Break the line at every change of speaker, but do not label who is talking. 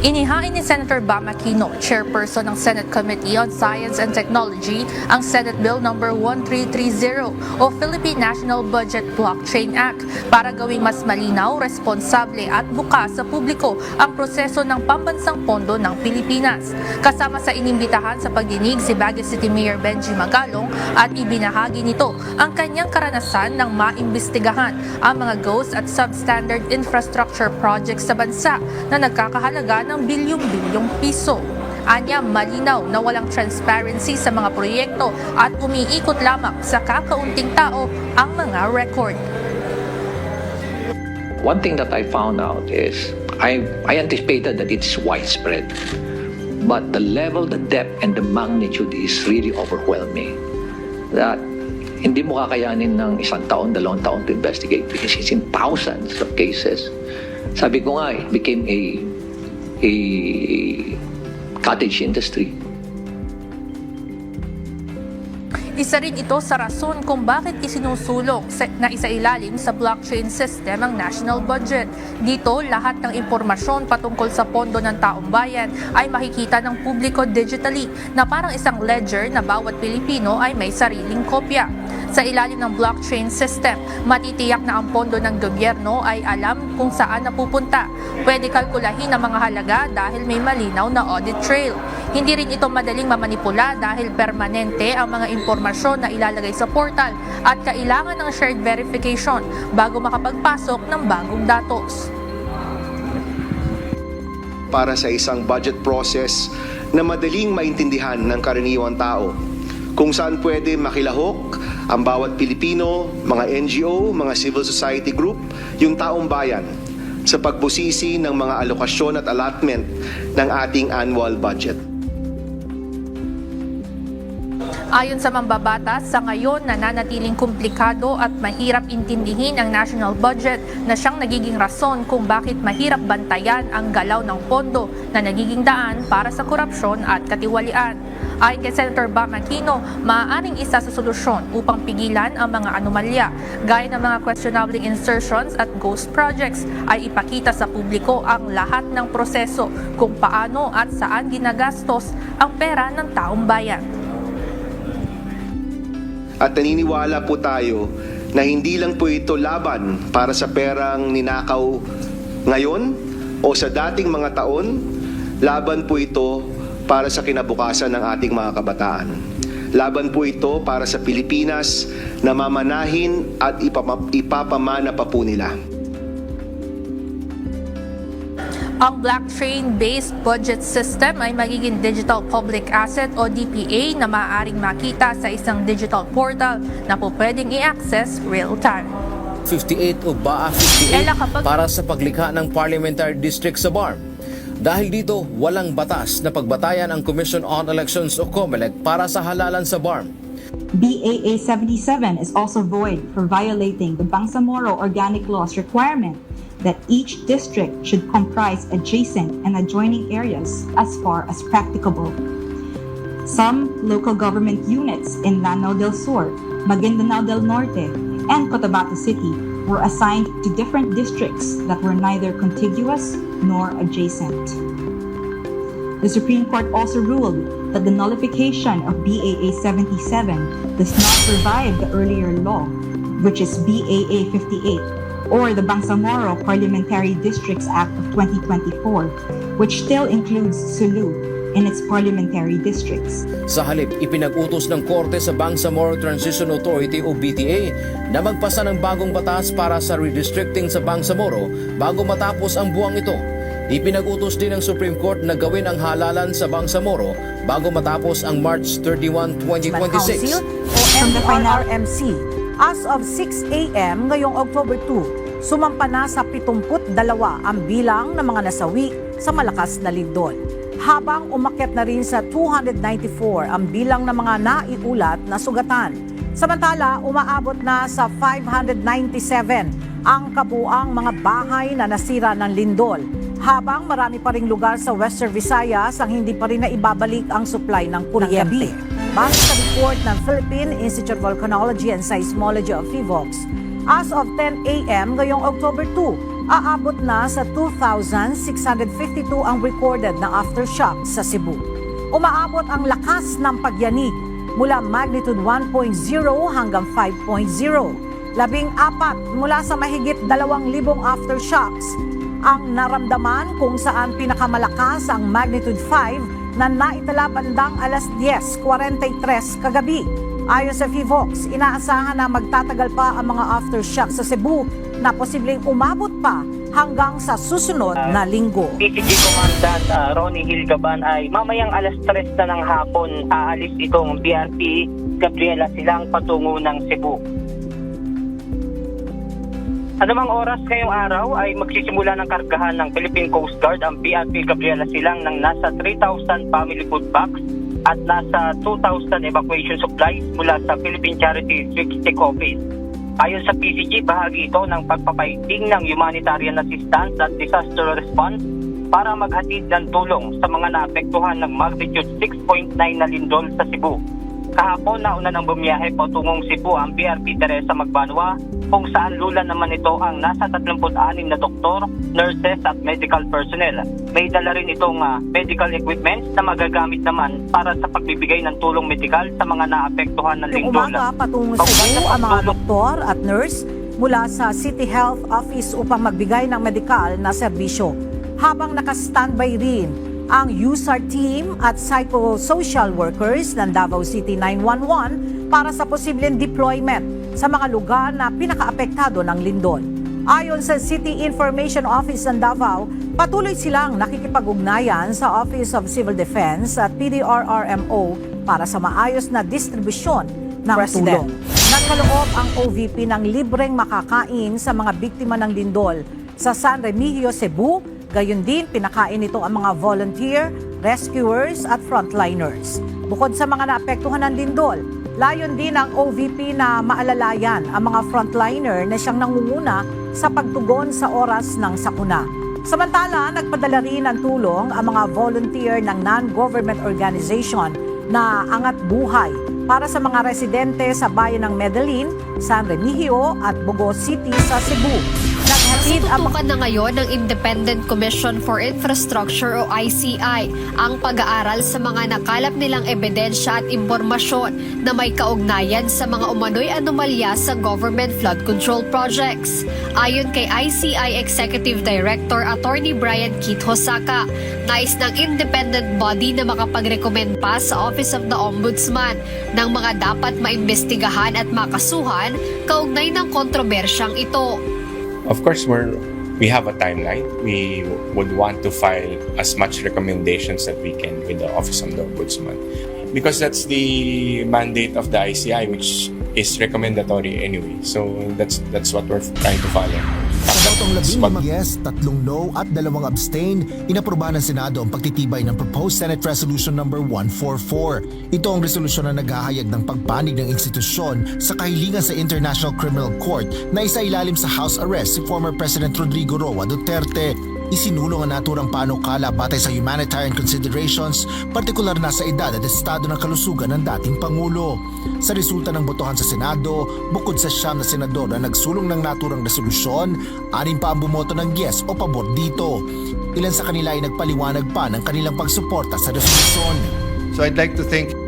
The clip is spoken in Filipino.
Inihain ni Senator Bam Aquino, chairperson ng Senate Committee on Science and Technology, ang Senate Bill No. 1330 o Philippine National Budget Blockchain Act para gawing mas malinaw, responsable at bukas sa publiko ang proseso ng pambansang pondo ng Pilipinas. Kasama sa inimbitahan sa pagdinig si Baguio City Mayor Benji Magalong at ibinahagi nito ang kanyang karanasan ng maimbestigahan ang mga ghost at substandard infrastructure projects sa bansa na nagkakahalaga ng bilyong-bilyong piso. Anya, malinaw na walang transparency sa mga proyekto at umiikot lamang sa kakaunting tao ang mga record.
One thing that I found out is I, I anticipated that it's widespread. But the level, the depth, and the magnitude is really overwhelming. That hindi mo kakayanin ng isang taon, dalawang taon to investigate because it's in thousands of cases. Sabi ko nga, it became a, a cottage industry.
Isa rin ito sa rason kung bakit isinusulong na isailalim sa blockchain system ang national budget. Dito, lahat ng impormasyon patungkol sa pondo ng taong bayan ay makikita ng publiko digitally na parang isang ledger na bawat Pilipino ay may sariling kopya. Sa ilalim ng blockchain system, matitiyak na ang pondo ng gobyerno ay alam kung saan napupunta. Pwede kalkulahin ang mga halaga dahil may malinaw na audit trail. Hindi rin ito madaling mamanipula dahil permanente ang mga impormasyon na ilalagay sa portal at kailangan ng shared verification bago makapagpasok ng bagong datos.
para sa isang budget process na madaling maintindihan ng karaniwang tao kung saan pwede makilahok ang bawat Pilipino, mga NGO, mga civil society group, yung taong bayan sa pagbusisi ng mga alokasyon at allotment ng ating annual budget.
Ayon sa mambabatas, sa ngayon nananatiling komplikado at mahirap intindihin ang national budget na siyang nagiging rason kung bakit mahirap bantayan ang galaw ng pondo na nagiging daan para sa korupsyon at katiwalian. Ayon kay Senator Bam Aquino, maaaring isa sa solusyon upang pigilan ang mga anomalya gaya ng mga questionable insertions at ghost projects ay ipakita sa publiko ang lahat ng proseso kung paano at saan ginagastos ang pera ng taong bayan.
At naniniwala po tayo na hindi lang po ito laban para sa perang ninakaw ngayon o sa dating mga taon, laban po ito para sa kinabukasan ng ating mga kabataan. Laban po ito para sa Pilipinas na mamanahin at ipapamana pa po nila.
Ang blockchain-based budget system ay magiging Digital Public Asset o DPA na maaaring makita sa isang digital portal na po pwedeng i-access real-time.
58 o BAA 58
Ella, kapag-
para sa paglikha ng parliamentary district sa BARM. Dahil dito, walang batas na pagbatayan ang Commission on Elections o COMELEC para sa halalan sa BARM.
BAA 77 is also void for violating the Bangsamoro Organic Law's requirement that each district should comprise adjacent and adjoining areas as far as practicable. Some local government units in Lanao del Sur, Maguindanao del Norte, and Cotabato City were assigned to different districts that were neither contiguous nor adjacent. The Supreme Court also ruled that the nullification of BAA 77 does not survive the earlier law, which is BAA 58, or the Bangsamoro Parliamentary Districts Act of 2024, which still includes Sulu in its parliamentary districts.
Sa halip, ipinag-utos ng Korte sa Bangsamoro Transition Authority o BTA na magpasa ng bagong batas para sa redistricting sa Bangsamoro bago matapos ang buwang ito. Ipinag-utos din ng Supreme Court na gawin ang halalan sa Bangsamoro bago matapos ang March 31, 2026.
Council o MRRMC. As of 6 a.m. ngayong October 2, sumampa na sa 72 ang bilang ng mga nasawi sa malakas na lindol. Habang umakyat na rin sa 294 ang bilang ng mga naiulat na sugatan. Samantala, umaabot na sa 597 ang kabuang mga bahay na nasira ng lindol. Habang marami pa ring lugar sa Western Visayas ang hindi pa rin naibabalik ang supply ng kuryente. Base sa report ng Philippine Institute of Volcanology and Seismology of PHIVOLCS, as of 10 a.m. ngayong October 2, aabot na sa 2,652 ang recorded na aftershock sa Cebu. Umaabot ang lakas ng pagyanig mula magnitude 1.0 hanggang 5.0. Labing apat mula sa mahigit 2,000 aftershocks ang naramdaman kung saan pinakamalakas ang magnitude 5 na naitala bandang alas 10.43 kagabi. Ayon sa FIVOX, inaasahan na magtatagal pa ang mga aftershocks sa Cebu na posibleng umabot pa hanggang sa susunod na linggo.
PCG Commandant ah, Ronnie Hilgaban ay mamayang alas 3 na ng hapon aalis itong BRP Gabriela silang patungo ng Cebu. Anumang oras ngayong araw ay magsisimula ng kargahan ng Philippine Coast Guard ang BRP Gabriela silang ng nasa 3,000 family food packs at nasa 2,000 evacuation supplies mula sa Philippine Charity Swigstic Office. Ayon sa PCG, bahagi ito ng pagpapaiting ng humanitarian assistance at disaster response para maghatid ng tulong sa mga naapektuhan ng magnitude 6.9 na lindol sa Cebu. Kahapon nauna ng bumiyahe patungong Cebu ang BRP Teresa Magbanwa kung saan lula naman ito ang nasa 36 na doktor, nurses at medical personnel. May dala rin itong ah, medical equipment na magagamit naman para sa pagbibigay ng tulong medikal sa mga naapektuhan ng
Yung
lindol.
umaga patungo sa Cebu ang mga doktor at nurse mula sa City Health Office upang magbigay ng medikal na serbisyo. Habang naka-standby rin ang USAR team at psychosocial workers ng Davao City 911 para sa posibleng deployment sa mga lugar na pinakaapektado ng lindol. Ayon sa City Information Office ng Davao, patuloy silang nakikipag-ugnayan sa Office of Civil Defense at PDRRMO para sa maayos na distribusyon ng tulong. Nagkaloob ang OVP ng libreng makakain sa mga biktima ng lindol sa San Remigio, Cebu. Gayon din, pinakain ito ang mga volunteer, rescuers at frontliners. Bukod sa mga naapektuhan ng lindol, layon din ng OVP na maalalayan ang mga frontliner na siyang nangunguna sa pagtugon sa oras ng sakuna. Samantala, nagpadala rin ng tulong ang mga volunteer ng non-government organization na angat buhay para sa mga residente sa bayan ng Medellin, San Remigio at Bogo City sa Cebu. Mga
Tututukan na ngayon ng Independent Commission for Infrastructure o ICI ang pag-aaral sa mga nakalap nilang ebidensya at impormasyon na may kaugnayan sa mga umano'y anomalya sa government flood control projects. Ayon kay ICI Executive Director Attorney Brian Keith Hosaka, nais ng independent body na makapag-recommend pa sa Office of the Ombudsman ng mga dapat maimbestigahan at makasuhan kaugnay ng kontrobersyang ito.
Of course, we're we have a timeline. We would want to file as much recommendations that we can with the Office of the Ombudsman, because that's the mandate of the ICI, which is recommendatory anyway. So that's that's what we're trying to follow.
Sa botong labing yes, tatlong no at dalawang abstain, inaprobahan ng Senado ang pagtitibay ng Proposed Senate Resolution number 144. Ito ang resolusyon na naghahayag ng pagpanig ng institusyon sa kahilingan sa International Criminal Court na isa ilalim sa house arrest si former President Rodrigo Roa Duterte. Isinulong ang naturang panukala batay sa humanitarian considerations, partikular na sa edad at estado ng kalusugan ng dating Pangulo. Sa resulta ng botohan sa Senado, bukod sa siyam na senador na nagsulong ng naturang resolusyon, anin pa ang bumoto ng yes o pabor dito. Ilan sa kanila ay nagpaliwanag pa ng kanilang pagsuporta sa resolusyon.
So I'd like to thank